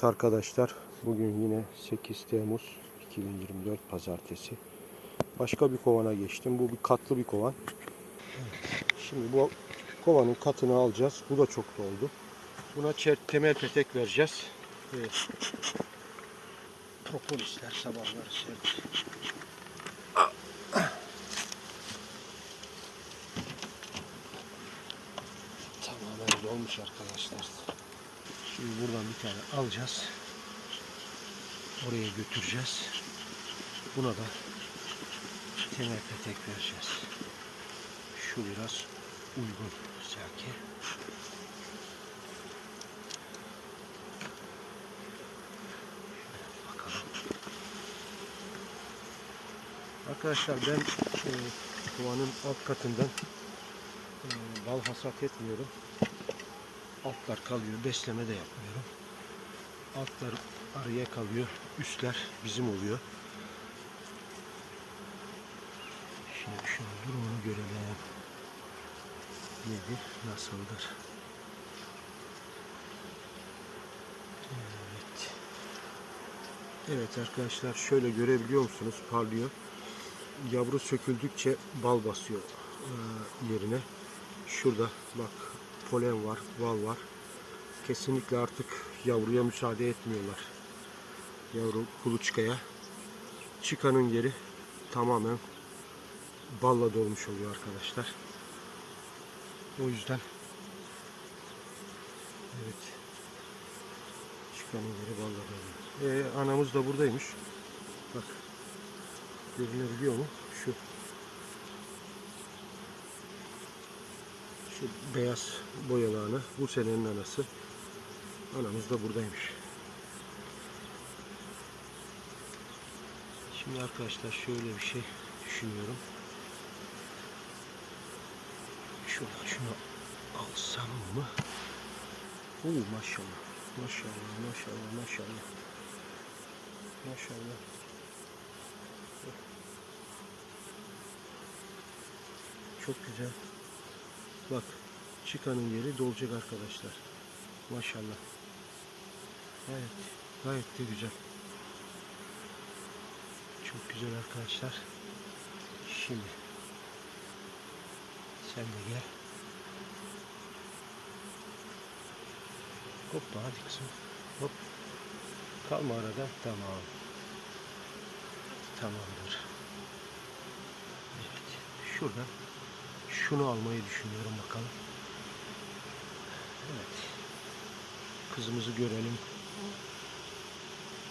Evet arkadaşlar bugün yine 8 Temmuz 2024 Pazartesi. Başka bir kovana geçtim. Bu bir katlı bir kovan. Şimdi bu kovanın katını alacağız. Bu da çok doldu. Buna çer- temel petek vereceğiz. Evet. Propolisler sabahları sert. Tamamen dolmuş arkadaşlar. Şimdi buradan bir tane alacağız. Oraya götüreceğiz. Buna da temel petek vereceğiz. Şu biraz uygun Bakalım. Arkadaşlar ben e, kovanın alt katından e, bal hasat etmiyorum. Altlar kalıyor. Besleme de yapmıyorum. Altlar araya kalıyor. Üstler bizim oluyor. Şimdi şunun durumunu görelim. Nedir? Nasıldır? Evet. Evet arkadaşlar şöyle görebiliyor musunuz? Parlıyor. Yavru söküldükçe bal basıyor e, yerine. Şurada bak polen var, bal var. Kesinlikle artık yavruya müsaade etmiyorlar. Yavru kuluçkaya. Çıkanın yeri tamamen balla dolmuş oluyor arkadaşlar. O yüzden evet çıkanın yeri balla doluyor. Ee, anamız da buradaymış. Bak görünebiliyor mu? Şu Şu beyaz boyalı ana bu senenin anası. Anamız da buradaymış. Şimdi arkadaşlar şöyle bir şey düşünüyorum. Şuradan şunu alsam mı? Oo maşallah. Maşallah, maşallah, maşallah. Maşallah. Çok güzel. Bak çıkanın yeri dolacak arkadaşlar. Maşallah. Evet. Gayet de güzel. Çok güzel arkadaşlar. Şimdi sen de gel. Hoppa hadi kızım. Hop. Kalma arada. Tamam. Tamamdır. Evet. Şuradan şunu almayı düşünüyorum bakalım. Evet. Kızımızı görelim.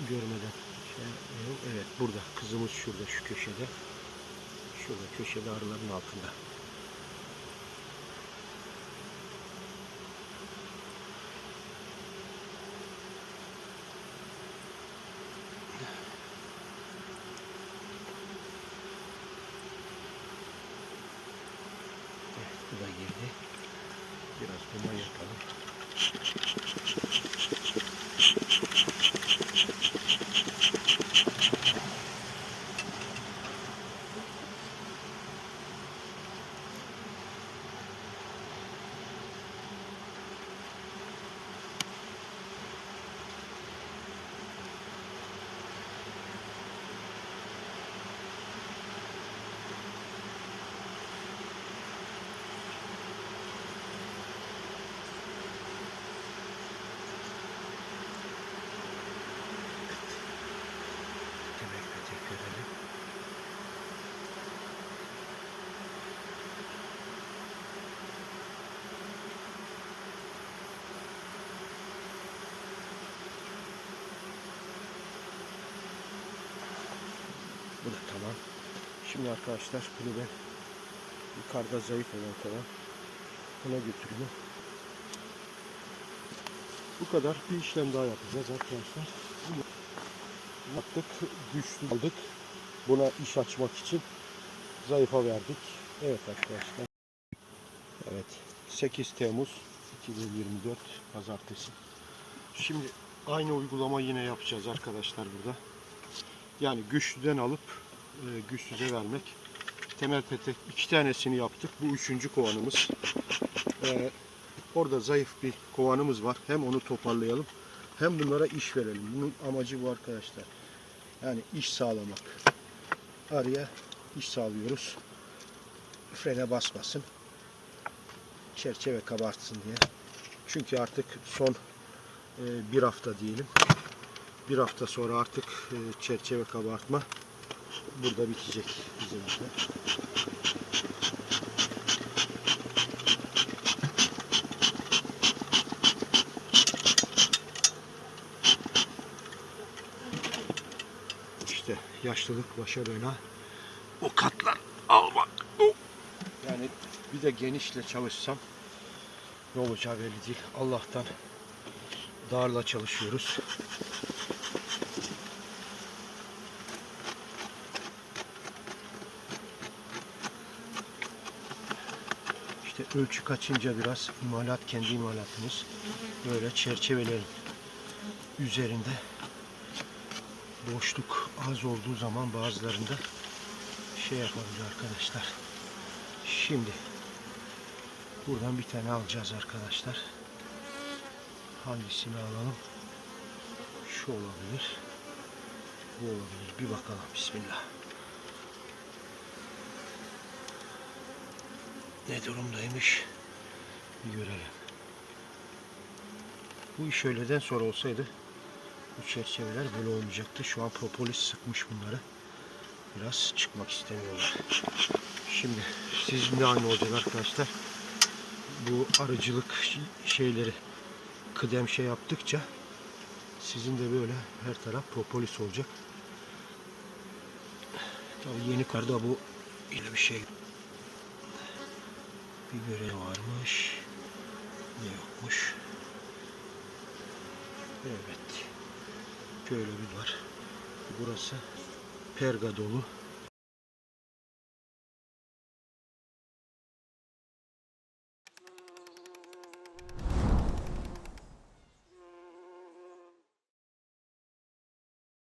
Görmeden şey. Evet burada. Kızımız şurada şu köşede. Şurada köşede arıların altında. Biraz duman yapalım. Bu da tamam. Şimdi arkadaşlar ben yukarıda zayıf olan falan buna götürüyorum. Bu kadar bir işlem daha yapacağız arkadaşlar. Yaptık, güçlü aldık. Buna iş açmak için zayıfa verdik. Evet arkadaşlar. Evet. 8 Temmuz 2024 Pazartesi. Şimdi aynı uygulama yine yapacağız arkadaşlar burada. Yani güçlüden alıp e, güçsüze vermek. Temel petek iki tanesini yaptık. Bu üçüncü kovanımız. E, orada zayıf bir kovanımız var. Hem onu toparlayalım hem bunlara iş verelim. Bunun amacı bu arkadaşlar. Yani iş sağlamak. Araya iş sağlıyoruz. Frene basmasın. Çerçeve kabartsın diye. Çünkü artık son e, bir hafta diyelim. Bir hafta sonra artık e, çerçeve kabartma burada bitecek bizim de. İşte yaşlılık başa bela. O katlar almak. Yani bir de genişle çalışsam ne olacağı belli değil. Allah'tan darla çalışıyoruz. İşte ölçü kaçınca biraz imalat kendi imalatımız böyle çerçevelerin üzerinde boşluk az olduğu zaman bazılarında şey yapabilir arkadaşlar. Şimdi buradan bir tane alacağız arkadaşlar. Hangisini alalım? Şu olabilir. Bu olabilir. Bir bakalım. Bismillah. Ne durumdaymış? Bir görelim. Bu iş öğleden sonra olsaydı bu çerçeveler böyle olmayacaktı. Şu an propolis sıkmış bunları. Biraz çıkmak istemiyorlar. Şimdi sizinle aynı olacak arkadaşlar. Bu arıcılık şeyleri kıdem şey yaptıkça sizin de böyle her taraf propolis olacak. Tabii yeni karda bu ile bir şey bir görev varmış. Ne yokmuş. Evet. Şöyle bir var. Burası perga dolu.